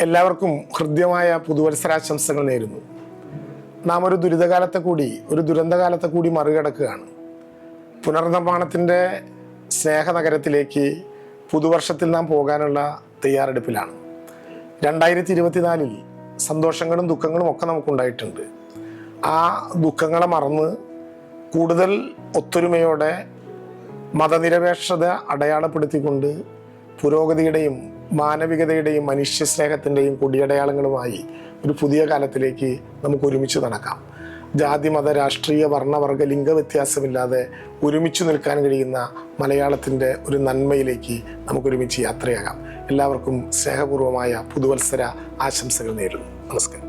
എല്ലാവർക്കും ഹൃദ്യമായ പുതുവത്സരാശംസകൾ നേരുന്നു. നാം ഒരു ദുരിതകാലത്തെ കൂടി ഒരു ദുരന്തകാലത്തെ കൂടി മറികടക്കുകയാണ്. പുനർനിർമ്മാണത്തിന്റെ സ്നേഹനഗരത്തിലേക്ക് പുതുവർഷത്തിൽ നാം പോകാനുള്ള തയ്യാറെടുപ്പിലാണ്. രണ്ടായിരത്തി ഇരുപത്തിനാലിൽ സന്തോഷങ്ങളും ദുഃഖങ്ങളും ഒക്കെ നമുക്കുണ്ടായിട്ടുണ്ട്. ആ ദുഃഖങ്ങളെ മറന്ന് കൂടുതൽ ഒത്തൊരുമയോടെ മതനിരപേക്ഷത അടയാളപ്പെടുത്തിക്കൊണ്ട് പുരോഗതിയുടെയും മാനവികതയുടെയും മനുഷ്യസ്നേഹത്തിന്റെയും കുടിയടയാളങ്ങളുമായി ഒരു പുതിയ കാലത്തിലേക്ക് നമുക്ക് ഒരുമിച്ച് നടക്കാം. ജാതി മത രാഷ്ട്രീയ വർണവർഗ ലിംഗ വ്യത്യാസമില്ലാതെ ഒരുമിച്ച് നിൽക്കാൻ കഴിയുന്ന മലയാളത്തിന്റെ ഒരു നന്മയിലേക്ക് നമുക്കൊരുമിച്ച് യാത്രയാകാം. എല്ലാവർക്കും സ്നേഹപൂർവമായ പുതുവത്സര ആശംസകൾ നേരുന്നു. നമസ്കാരം.